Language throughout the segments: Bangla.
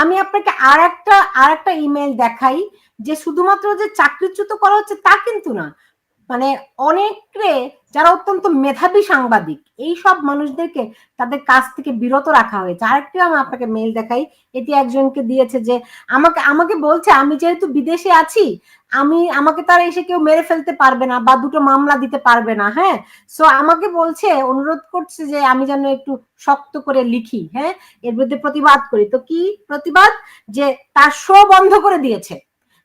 আমি আপনাকে আর একটা আর একটা ইমেল দেখাই, যে শুধুমাত্র যে চাকরিচ্যুত করা হচ্ছে তা কিন্তু না। মানে অনেকে যারা অত্যন্ত মেধাবী সাংবাদিক, এই সব মানুষদেরকে তাদের কাজ থেকে বিরত রাখা হয়েছে। আরেকটি আমি আপনাকে মেল দেখাই, এটি একজনকে দিয়েছে যে, আমাকে আমাকে বলছে, আমি যেহেতু বিদেশে আছি আমি, আমাকে তারা এসে কেউ মেরে ফেলতে পারবে না বা দুটো মামলা দিতে পারবে না হ্যাঁ? সো আমাকে বলছে, অনুরোধ করছে যে আমি যেন একটু শক্ত করে লিখি হ্যাঁ? এর বিরুদ্ধে প্রতিবাদ করি। তো কি প্রতিবাদ? যে তার শো বন্ধ করে দিয়েছে।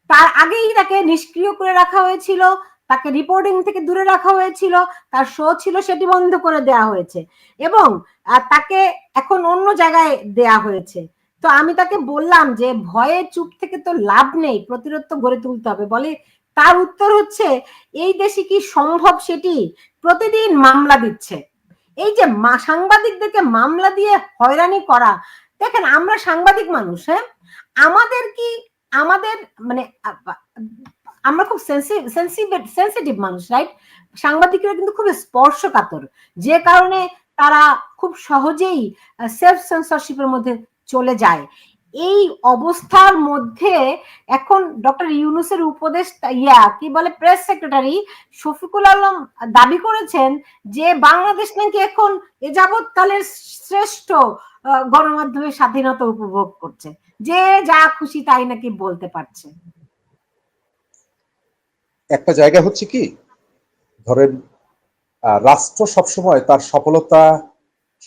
তার আগেই তাকে নিষ্ক্রিয় করে রাখা হয়েছিল, তাকে রিপোর্টিং থেকে দূরে রাখা হয়েছিল, তার শো ছিল সেটি বন্ধ করে দেয়া হয়েছে এবং তাকে এখন অন্য জায়গায় দেয়া হয়েছে। তো আমি তাকে বললাম যে, ভয়ে চুপ থেকে তো লাভ নেই, প্রতিরোধ তো গড়ে তুলতে হবে। বলে, তার উত্তর হচ্ছে, এই দেশে কি সম্ভব সেটি? প্রতিদিন মামলা দিচ্ছে। এই যে সাংবাদিকদেরকে মামলা দিয়ে হয়রানি করা, দেখেন আমরা সাংবাদিক মানুষ হ্যাঁ? আমাদের কি, আমাদের মানে আমরা খুব সেন্সিটিভ মানুষ রাইট সাংবাদিকরা কিন্তু খুব স্পর্শকাতর। যে কারণে তারা খুব সহজেই সেলফ সেন্সরশিপের মধ্যে চলে যায়। এই অবস্থার মধ্যে এখন ডক্টর ইউনুসের উপদেশ ইয়া, কি বলে প্রেস সেক্রেটারি শফিকুল আলম দাবি করেছেন যে বাংলাদেশ নাকি এখন এ যাবৎকালের শ্রেষ্ঠ গণমাধ্যমের স্বাধীনতা উপভোগ করছে। যে যা খুশি তাই নাকি বলতে পারছে। একটা জায়গা হচ্ছে কি, ধরেন রাষ্ট্র সবসময় তার সফলতা,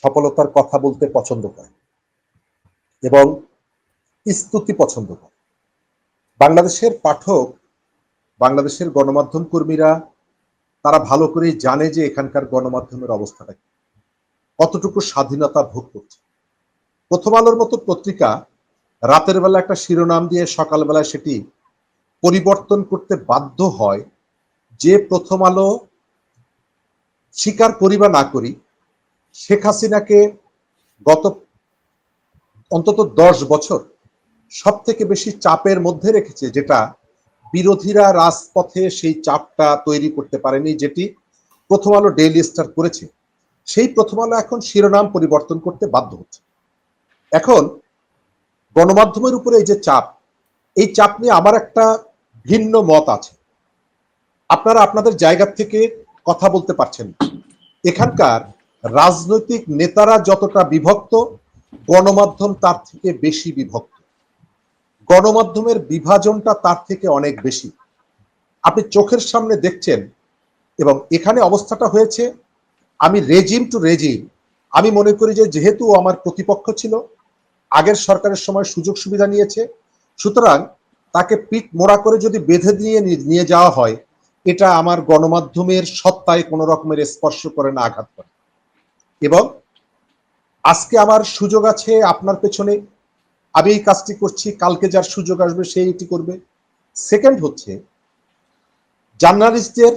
সফলতার কথা বলতে পছন্দ করে। এবং স্তুতি পছন্দ করে। বাংলাদেশের পাঠক, বাংলাদেশের গণমাধ্যম কর্মীরা তারা ভালো করেই জানে যে এখানকার গণমাধ্যমের অবস্থাটা কতটুকু স্বাধীনতা ভোগ করছে। প্রথম আলোর মতো পত্রিকা রাতের বেলা একটা শিরোনাম দিয়ে সকালবেলায় সেটি পরিবর্তন করতে বাধ্য হয় যে প্রথম আলো স্বীকার করি বা না করি, শেখ হাসিনাকে গত অন্তত দশ বছর সব থেকে বেশি চাপের মধ্যে রেখেছে যেটা বিরোধীরা রাজপথে সেই চাপটা তৈরি করতে পারেনি, যেটি প্রথম আলো ডেইলি স্টার করেছে। সেই প্রথম আলো এখন শিরোনাম পরিবর্তন করতে বাধ্য হচ্ছে। এখন গণমাধ্যমের উপরে এই যে চাপ, এই চাপ নিয়ে আমার একটা ভিন্ন মত আছে। আপনারা আপনাদের জায়গা থেকে কথা বলতে পারছেন এখানকার রাজনৈতিক নেতারা যতটা বিভক্ত গণমাধ্যম তার থেকে বেশি বিভক্ত। গণমাধ্যমের বিভাজনটা তার থেকে অনেক বেশি। আপনি চোখের সামনে দেখছেন এবং এখানে অবস্থাটা হয়েছে, আমি রেজিম টু রেজিম আমি মনে করি যে যেহেতু আমার প্রতিপক্ষ ছিল, আগের সরকারের সময় সুযোগ সুবিধা নিয়েছে, সুতরাং তাকে পিঠ মোড়া করে যদি বেঁধে দিয়ে নিয়ে যাওয়া হয়, এটা আমার গণমাধ্যমের সত্তায় কোনো রকমের স্পর্শ করে না আঘাত করে। এবং আজকে আমার সুযোগ আছে আপনার পেছনে। আমি এই কাজটি করছি, কালকে যার সুযোগ আসবে সে এটি করবে। সেকেন্ড হচ্ছে, জার্নালিস্টদের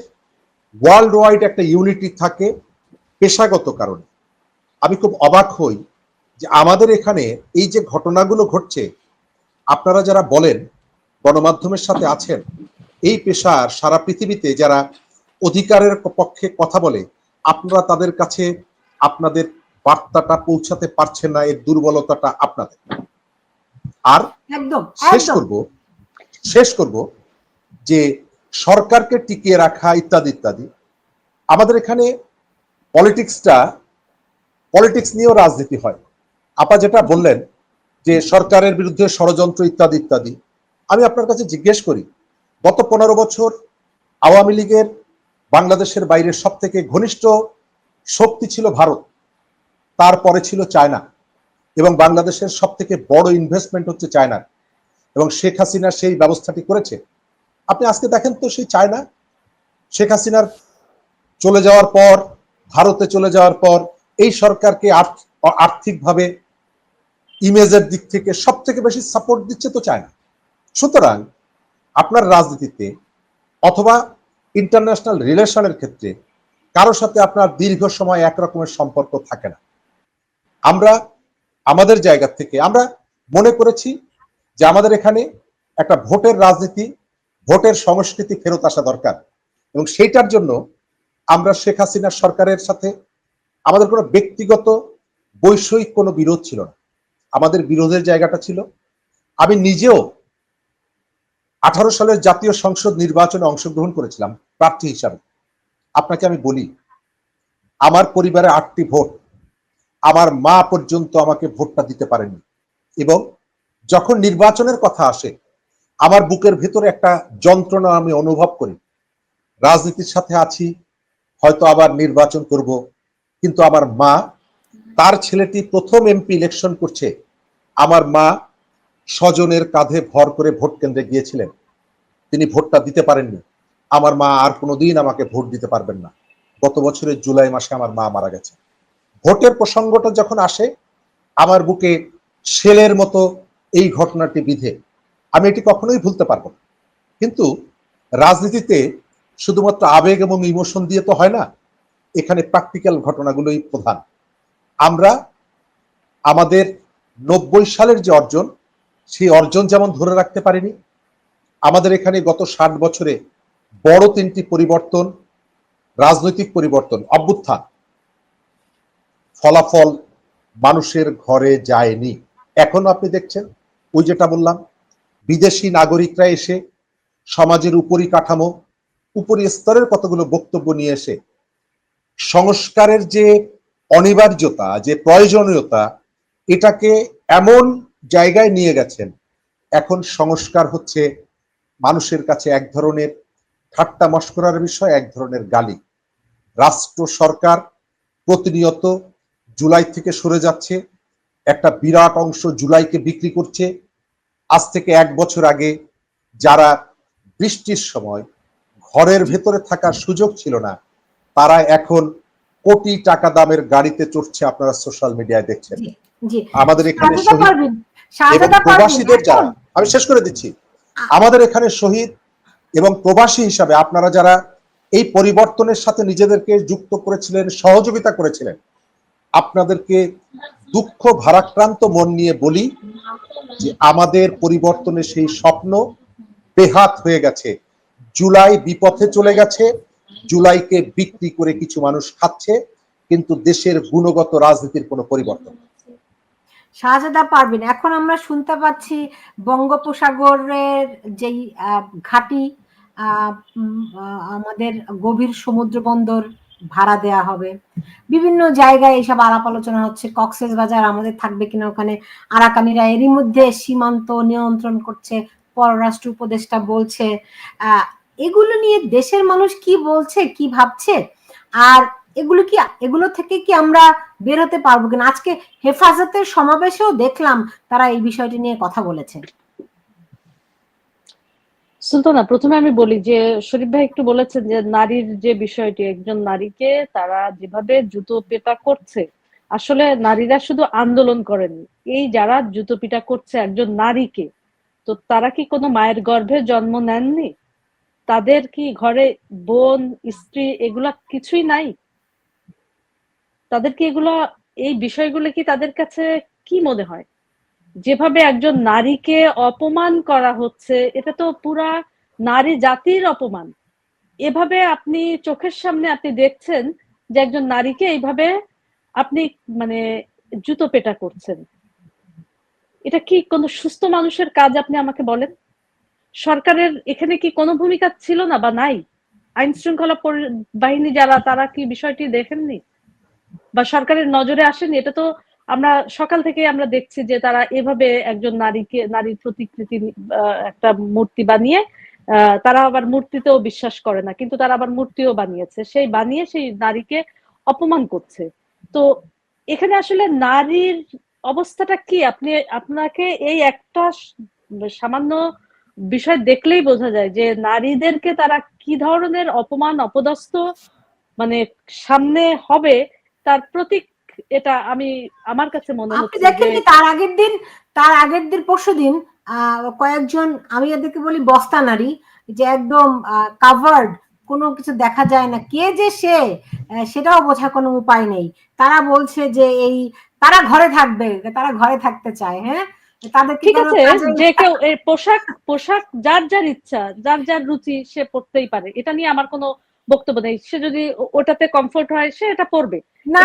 ওয়ার্ল্ড ওয়াইড একটা ইউনিটি থাকে পেশাগত কারণে। আমি খুব অবাক হই যে আমাদের এখানে এই যে ঘটনাগুলো ঘটছে, আপনারা যারা বলেন, গণমাধ্যমের সাথে আছেন, এই পেশার সারা পৃথিবীতে যারা অধিকারের পক্ষে কথা বলে, আপনারা তাদের কাছে আপনাদের বার্তাটা পৌঁছাতে পারছে না এর দুর্বলতাটা আপনাদের। আর একদম শেষ করব শেষ করব যে সরকারকে টিকিয়ে রাখা ইত্যাদি ইত্যাদি। আমাদের এখানে পলিটিক্সটা পলিটিক্স নিয়েও রাজনীতি হয়। আপা যেটা বললেন যে সরকারের বিরুদ্ধে ষড়যন্ত্র ইত্যাদি ইত্যাদি আমি আপনার কাছে জিজ্ঞেস করি গত পনেরো বছর আওয়ামী লীগের বাংলাদেশের বাইরে সব থেকে ঘনিষ্ঠ শক্তি ছিল ভারত। তারপরে ছিল চায়না এবং বাংলাদেশের সব থেকে বড় ইনভেস্টমেন্ট হচ্ছে চায়নার এবং শেখ হাসিনা সেই ব্যবস্থাটি করেছে। আপনি আজকে দেখেন তো সেই চায়না। শেখ হাসিনার চলে যাওয়ার পর, ভারতে চলে যাওয়ার পর, এই সরকারকে আর্থিকভাবে ইমেজের দিক থেকে সব থেকে বেশি সাপোর্ট দিচ্ছে তো চায়না। সুতরাং আপনার রাজনীতিতে অথবা ইন্টারন্যাশনাল রিলেশনের ক্ষেত্রে কারোর সাথে আপনার দীর্ঘ সময় একরকমের সম্পর্ক থাকে না। আমরা আমাদের জায়গা থেকে, আমরা মনে করেছি যে আমাদের এখানে একটা ভোটের রাজনীতি, ভোটের সংস্কৃতি ফেরত আসা দরকার। এবং সেইটার জন্য আমরা শেখ হাসিনার সরকারের সাথে আমাদের কোনো ব্যক্তিগত বৈষয়িক কোনো বিরোধ ছিল না। আমাদের বিরোধের জায়গাটা ছিল। আমি নিজেও আঠারো সালের জাতীয় সংসদ নির্বাচনে অংশগ্রহণ করেছিলাম, প্রার্থী হিসাবে। আপনাকে আমি বলি, আমার পরিবারে আটটি ভোট আমার মা পর্যন্ত আমাকে ভোটটা দিতে পারেনি। এবং যখন নির্বাচনের কথা আসে, আমার বুকের ভেতরে একটা যন্ত্রণা আমি অনুভব করি। রাজনীতির সাথে আছি, হয়তো আবার নির্বাচন করব, কিন্তু আমার মা, তার ছেলেটি প্রথম এমপি ইলেকশন করছে, আমার মা স্বজনের কাঁধে ভর করে ভোট কেন্দ্রে গিয়েছিলেন। তিনি ভোটটা দিতে পারেননি। আমার মা আর কোনোদিন আমাকে ভোট দিতে পারবেন না। গত বছরের জুলাই মাসে আমার মা মারা গেছে। ভোটের প্রসঙ্গটা যখন আসে, আমার বুকে শেলের মতো এই ঘটনাটি বিধে। আমি এটি কখনোই ভুলতে পারব না। কিন্তু রাজনীতিতে শুধুমাত্র আবেগ এবং ইমোশন দিয়ে তো হয় না, এখানে প্র্যাকটিক্যাল ঘটনাগুলোই প্রধান। আমরা আমাদের নব্বই সালের যে অর্জন, সেই অর্জন যেমন ধরে রাখতে পারিনি, আমাদের এখানে গত ষাট বছরে বড় তিনটি পরিবর্তন, রাজনৈতিক পরিবর্তন, অভ্যুত্থান। ফলাফল মানুষের ঘরে যায়নি। এখন আপনি দেখছেন, ওই যেটা বললাম, বিদেশি নাগরিকরা এসে সমাজের উপরি কাঠামো উপরি স্তরের কতগুলো বক্তব্য নিয়ে এসে সংস্কারের যে অনিবার্যতা, যে প্রয়োজনীয়তা, এটাকে এমন জায়গায় নিয়ে গেছেন, এখন সংস্কার হচ্ছে মানুষের কাছে এক ধরনের ঠাট্টা মস্করার বিষয়, এক ধরনের গালি। রাষ্ট্র সরকার প্রতিনিয়ত জুলাই থেকে সরে যাচ্ছে। একটা বিরাট অংশ জুলাইকে বিক্রি করছে। আজ থেকে এক বছর আগে যারা বৃষ্টির সময় ঘরের ভেতরে থাকার সুযোগ ছিল না তারা এখন কোটি টাকা দামের গাড়িতে চড়ছে আপনারা সোশ্যাল মিডিয়ায় দেখছেন। আমাদের এখানে প্রবাসীদের যারা আমি শেষ করে দিচ্ছি। আমাদের এখানে শহীদ এবং প্রবাসী হিসাবে আপনারা যারা এই পরিবর্তনের সাথে নিজেদেরকে যুক্ত করেছিলেন সহযোগিতা করেছিলেন আপনাদেরকে দুঃখ ভারাক্রান্ত মন নিয়ে বলি যে আমাদের পরিবর্তনের সেই স্বপ্ন বেহাত হয়ে গেছে জুলাই বিপথে চলে গেছে, জুলাইকে বিক্রি করে কিছু মানুষ খাচ্ছে, কিন্তু দেশের গুণগত রাজনীতির কোনো পরিবর্তন। শাহজাদা পারবেন এখন আমরা শুনতে পাচ্ছি বঙ্গোপসাগরের যেই ঘাঁটি আমাদের গভীর সমুদ্র বন্দর ভাড়া দেয়া হবে। বিভিন্ন জায়গায় এইসব আলাপ আলোচনা হচ্ছে। কক্সেস বাজার আমাদের থাকবে কিনা ওখানে আরাকানিরা এরই মধ্যে সীমান্ত নিয়ন্ত্রণ করছে, পররাষ্ট্র উপদেষ্টা বলছে। এগুলো নিয়ে দেশের মানুষ কি বলছে, কি ভাবছে? আর এগুলো কি, এগুলো থেকে কি আমরা বেরোতে পারব কিনা? আজকে হেফাজতের সমাবেশেও দেখলাম তারা এই বিষয়টি নিয়ে কথা বলেছে। সুলতানা, প্রথমে আমি বলি যে, শরীফ ভাই একটু বলেছেন যে, নারীর যে বিষয়টি, একজন নারীকে তারা যেভাবে জুতো পেটা করছে, আসলে নারীরা শুধু আন্দোলন করেনি এই যারা জুতো পিটা করছে একজন নারীকে, তো তারা কি কোনো মায়ের গর্ভে জন্ম নেননি? তাদের কি ঘরে বোন, স্ত্রী এগুলা কিছুই নাই? তাদের কি এগুলা, এই বিষয়গুলো কি তাদের কাছে কি মনে হয়? যেভাবে একজন নারীকে অপমান করা হচ্ছে, এটা তো পুরা নারী জাতির অপমান। এভাবে আপনি চোখের সামনে আপনি দেখছেন যে একজন নারীকে এইভাবে আপনি মানে জুতো পেটা করছেন। এটা কি কোনো সুস্থ মানুষের কাজ আপনি আমাকে বলেন? সরকারের এখানে কি কোনো ভূমিকা ছিল না বা নাই? আইন শৃঙ্খলা বাহিনী যারা, তারা কি বিষয়টি দেখেননি? বা সরকারের নজরে আসেনি? এটা তো আমরা সকাল থেকে আমরা দেখছি যে তারা এভাবে একজন নারীকে, নারীর প্রতিকৃতি একটা মূর্তি বানিয়ে তারা আবার মূর্তিতেও বিশ্বাস করে না, কিন্তু তারা আবার মূর্তিও বানিয়েছে। সেই বানিয়ে সেই নারীকে অপমান করছে। তো এখানে আসলে নারীর অবস্থাটা কি? আপনি, আপনাকে এই একটা সামান্য বিষয় দেখলেই বোঝা যায় যে নারীদেরকে তারা কি ধরনের অপমান, অপদস্থ মানে সামনে হবে, তার প্রতীক এটা আমি আমার কাছে মনে আপনি হচ্ছে দেখেন যে তার আগের দিন তার আগের দিন পরশু দিন কয়েকজন আমি এদেরকে বলি বস্তা নারী যে একদম কাভার্ড কোনো কিছু দেখা যায় না। কে যে সে সেটাও বোঝার কোনো উপায় নেই। তারা বলছে যে এই তারা ঘরে থাকবে তারা ঘরে থাকতে চায় হ্যাঁ? তাদের ঠিক আছে যে কেউ পোশাক পোশাক যার যার ইচ্ছা যার যার রুচি সে পড়তেই পারে। এটা নিয়ে আমার কোনো বক্তব্য নেই সে যদি ওটাতে কমফোর্ট হয় সে এটা পড়বে। না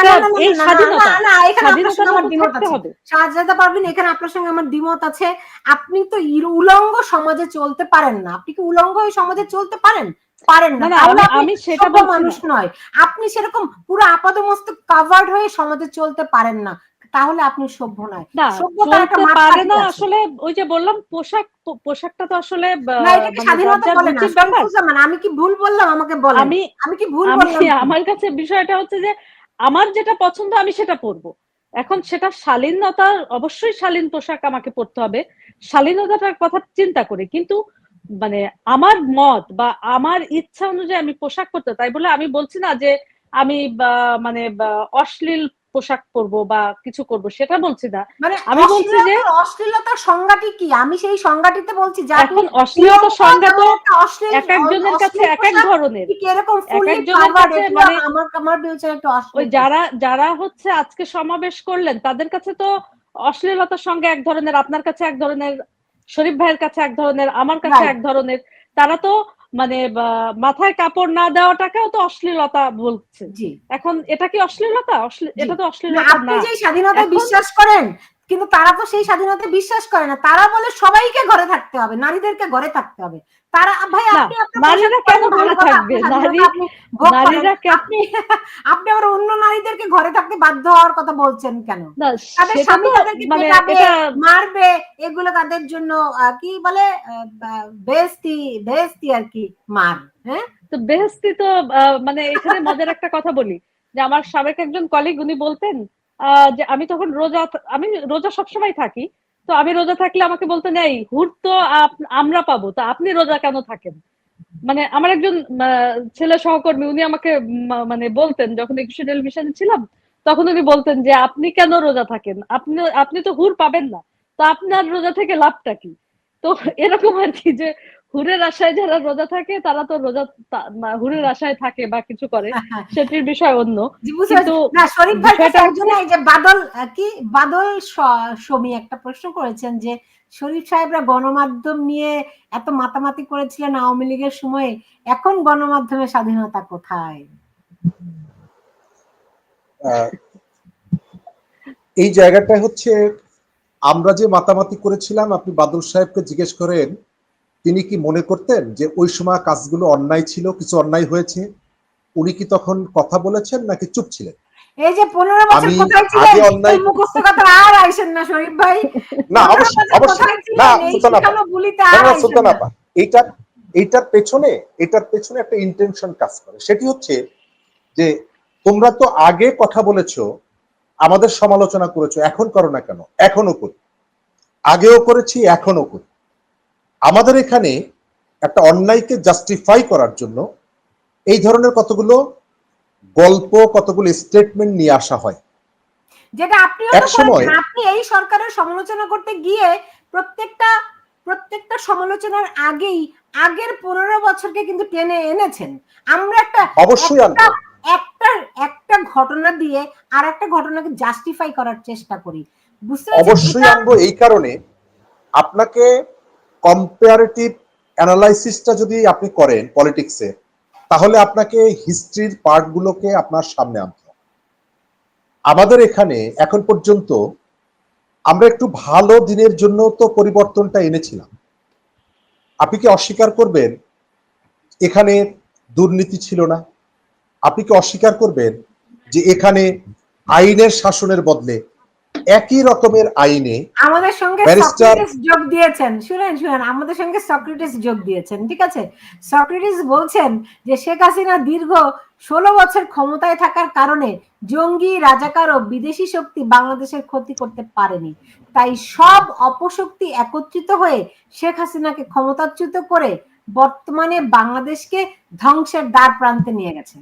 এখানে আপনার সঙ্গে আমার দ্বিমত আছে। হবে। শাহজাদা এখানে আপনার সঙ্গে আমার দ্বিমত আছে। আপনি তো উলঙ্গ সমাজে চলতে পারেন না। আপনি কি উলঙ্গ হয়ে সমাজে চলতে পারেন? পারেন না। আমি সেটা মানুষ নয়। আপনি সেরকম পুরো আপাদমস্তক কাভার্ড হয়ে সমাজে চলতে পারেন না। তাহলে আপনি সভ্য নয়। একটা পারে না আসলে ওই যে বললাম পোশাক পোশাকটা তো আসলে মানে বলে আমি কি ভুল বললাম? আমাকে বলেন। আমি আমি কি ভুল বললাম? আমার কাছে বিষয়টা হচ্ছে যে আমার যেটা পছন্দ আমি সেটা পরবো। এখন সেটা শালীনতার অবশ্যই শালীন পোশাক আমাকে পরতে হবে। শালীনতাটার কথা চিন্তা করে কিন্তু মানে আমার মত বা আমার ইচ্ছা অনুযায়ী আমি পোশাক পরতে তাই বলে আমি বলছি না যে আমি বা, মানে অশ্লীল পোশাক পরবো বা কিছু করব সেটা বলছি না। মানে আমি বলছি যে- অশ্লীলতার- সংজ্ঞাটি কি? আমি সেই সংজ্ঞাটিতে বলছি যা এখন অশ্লীলতার সংজ্ঞা তো এক একজনের কাছে এক এক ধরনের। এরকম এক একজনের কাছে মানে- আমার আমার বিবেচনায় একটু ওই যারা যারা হচ্ছে আজকে সমাবেশ করলেন তাদের কাছে তো অশ্লীলতার সঙ্গে এক ধরনের আপনার কাছে এক ধরনের শরীফ ভাইয়ের কাছে এক ধরনের আমার কাছে এক ধরনের তারা তো মানে মাথায় কাপড় না দেওয়াটাকেও তো অশ্লীলতা বলছে। জি। এখন এটা কি অশ্লীলতা? অশ্লী- এটা তো না, অশ্লীলতা আপনি যে স্বাধীনতা বিশ্বাস করেন কিন্তু তারা তো সেই স্বাধীনতা বিশ্বাস করে না। তারা বলে সবাইকে ঘরে থাকতে হবে নারীদেরকে ঘরে থাকতে হবে। তারা ভাই আপনি নারীরা কেন ভালো থাকবে? নারী-। নারীরা আপনি আপনি আবার অন্য নারীদেরকে ঘরে থাকতে বাধ্য হওয়ার কথা বলছেন কেন তাদের স্বামী তাদেরকে মানে মারবে এগুলো তাদের জন্য কি বলে বেস্তি বেস্তি আর কি মার হ্যাঁ তো বেহেস্তি তো মানে এখানে মজার একটা কথা বলি যে আমার সাবেক একজন কলিগ উনি বলতেন আহ, যে আমি তখন রোজা আমি রোজা সবসময় থাকি তো আমি রোজা থাকলে আমাকে বলতে নেই হুট তো আমরা পাবো। তো আপনি রোজা কেন থাকেন? মানে আমার একজন ছেলে সহকর্মী, উনি আমাকে মানে বলতেন, যখন একুশে টেলিভিশনে ছিলাম, তখন উনি বলতেন যে, আপনি কেন রোজা থাকেন? আপনি আপনি তো হুর পাবেন না। তো আপনার রোজা থেকে লাভটা কি? তো এরকম আর কি যে হুরের আশায় যারা রোজা থাকে তারা তো রোজা হুরের আশায় থাকে বা কিছু করে। সেটির বিষয় অন্য। কিন্তু না শরীফ ভাই একজন এই যে বাদল কি? বাদল সমী একটা প্রশ্ন করেছেন যে শরীফ সাহেবরা গণমাধ্যম নিয়ে এত মাতামাতি করেছিলেন আওয়ামী লীগের সময় এখন গণমাধ্যমের স্বাধীনতা কোথায়? আহ, এই জায়গাটা হচ্ছে আমরা যে মাতামাতি করেছিলাম আপনি বাদল সাহেবকে জিজ্ঞেস করেন তিনি কি মনে করতেন যে ওই সময় কাজগুলো অন্যায় ছিল কিছু অন্যায় হয়েছে? উনি কি তখন কথা বলেছেন নাকি চুপ ছিলেন? এই যে পনেরো বছর কোথায় ছিলেন? এই মুখস্থ কথা আর আইসেন না শরীফ ভাই। না অবশ্যই অবশ্যই না সুলতান আপা এইটার এইটার পেছনে এটার পেছনে একটা ইন্টেনশন কাজ করে। সেটি হচ্ছে যে তোমরা তো আগে কথা বলেছ আমাদের সমালোচনা করেছ এখন করো না কেন? এখনও করি। আগেও করেছি এখনও করি। আমাদের এখানে একটা অন্যায়কে জাস্টিফাই করার জন্য এই ধরনের কতগুলো গল্প কতগুলো স্টেটমেন্ট নিয়ে আসা হয়। যেটা আপনিও আপনি এই সরকারের সমালোচনা করতে গিয়ে প্রত্যেকটা প্রত্যেকটা সমালোচনার আগেই আগের পনেরো বছরকে কিন্তু টেনে এনেছেন। আমরা একটা অবশ্যই একটা একটা ঘটনা দিয়ে আর একটা ঘটনাকে জাস্টিফাই করার চেষ্টা করি। বুঝতে অবশ্যই আনব এই কারণে। আপনাকে কম্পারেটিভ অ্যানালাইসিসটা যদি আপনি করেন পলিটিক্সে তাহলে আপনাকে হিস্ট্রির পার্টগুলোকে আপনার সামনে আনতে হবে। আমাদের এখানে এখন পর্যন্ত আমরা একটু ভালো দিনের জন্য তো পরিবর্তনটা এনেছিলাম। আপনি কি অস্বীকার করবেন এখানে দুর্নীতি ছিল না? আপনি কি অস্বীকার করবেন যে এখানে আইনের শাসনের বদলে একই রকমের আইনে আমাদের সঙ্গে সক্রেটিস যোগ দিয়েছেন। শুনেন শুনেন আমাদের সঙ্গে সক্রেটিস যোগ দিয়েছেন ঠিক আছে? সক্রেটিস বলছেন যে শেখ হাসিনা দীর্ঘ ষোলো বছর ক্ষমতায় থাকার কারণে জঙ্গি রাজাকার ও বিদেশি শক্তি বাংলাদেশের ক্ষতি করতে পারেনি। তাই সব অপশক্তি একত্রিত হয়ে শেখ হাসিনাকে ক্ষমতাচ্যুত করে বর্তমানে বাংলাদেশকে ধ্বংসের দ্বার প্রান্তে নিয়ে গেছে।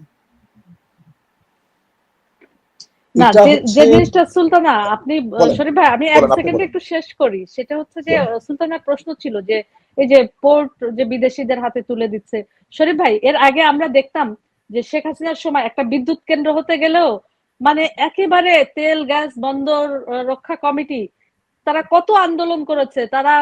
না যে জিনিসটা সুলতানা আপনি শরীফ ভাই আমি এক সেকেন্ডে একটু শেষ করি। সেটা হচ্ছে যে সুলতানার প্রশ্ন ছিল যে এই যে পোর্ট যে বিদেশিদের হাতে তুলে দিচ্ছে শরীফ ভাই এর আগে আমরা দেখতাম যে শেখ হাসিনার সময় একটা বিদ্যুৎ কেন্দ্র হতে গেলেও মানে একেবারে তেল গ্যাস বন্দর রক্ষা কমিটি তারা কত আন্দোলন করেছে তারা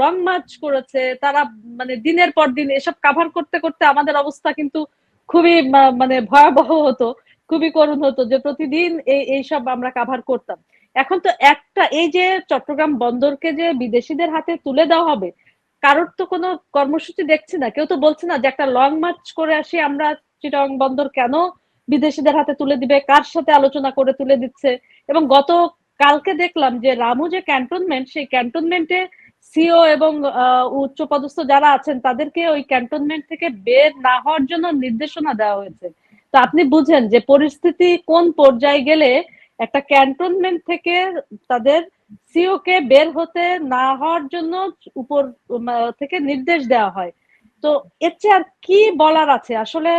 লং মার্চ করেছে তারা মানে দিনের পর দিন এসব কাভার করতে করতে আমাদের অবস্থা কিন্তু খুবই মানে ভয়াবহ হতো। খুবই করুণ হতো যে প্রতিদিন এই এইসব আমরা কাভার করতাম। এখন তো একটা, এই যে চট্টগ্রাম বন্দরকে যে বিদেশিদের হাতে তুলে দেওয়া হবে, কারোর তো কোনো কর্মসূচি দেখছি না। কেউ তো বলছে না যে একটা লং মার্চ করে আসি আমরা চিটং বন্দর কেন বিদেশিদের হাতে তুলে দিবে, কার সাথে আলোচনা করে তুলে দিচ্ছে? এবং গত কালকে দেখলাম যে রামু যে ক্যান্টনমেন্ট সেই ক্যান্টনমেন্টে সিও এবং উচ্চপদস্থ যারা আছেন, তাদেরকে ওই ক্যান্টনমেন্ট থেকে বের না হওয়ার জন্য নির্দেশনা দেওয়া হয়েছে। তো আপনি বুঝেন যে পরিস্থিতি কোন পর্যায়ে গেলে একটা ক্যান্টনমেন্ট থেকে তাদের সিও কে বের হতে না হওয়ার জন্য উপর থেকে নির্দেশ দেওয়া হয়। তো এর চেয়ে আর কি বলার আছে? আসলে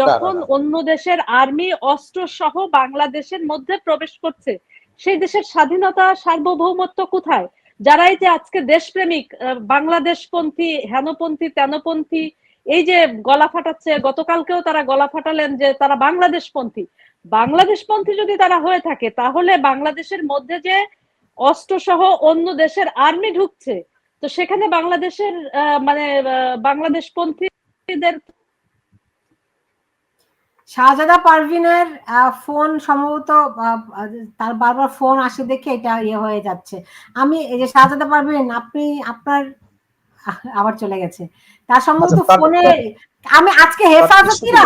যখন। অন্য দেশের আর্মি অস্ত্র সহ বাংলাদেশের মধ্যে প্রবেশ করছে সেই দেশের স্বাধীনতা সার্বভৌমত্ব কোথায়? যারাই যে আজকে দেশপ্রেমিক বাংলাদেশপন্থী হেনপন্থী তেনপন্থী এই যে গলা ফাটাচ্ছে গতকালকেও তারা গলা ফাটালেন যে তারা বাংলাদেশপন্থী। বাংলাদেশপন্থী যদি তারা হয়ে থাকে তাহলে বাংলাদেশের মধ্যে যে অস্ত্র সহ অন্য দেশের আর্মি ঢুকছে তো সেখানে বাংলাদেশের মানে আহ, বাংলাদেশপন্থীদের শাহজাদা পারভিনের ফোন সম্ভবত তার বারবার ফোন আসে দেখে এটা ইয়ে হয়ে যাচ্ছে। আমি এই যে শাহজাদা পারভিন আপনি আপনার আবার চলে গেছে। তার সম্ভবত আচ্ছা, ফোনে আমি আজকে হেফাজতিরা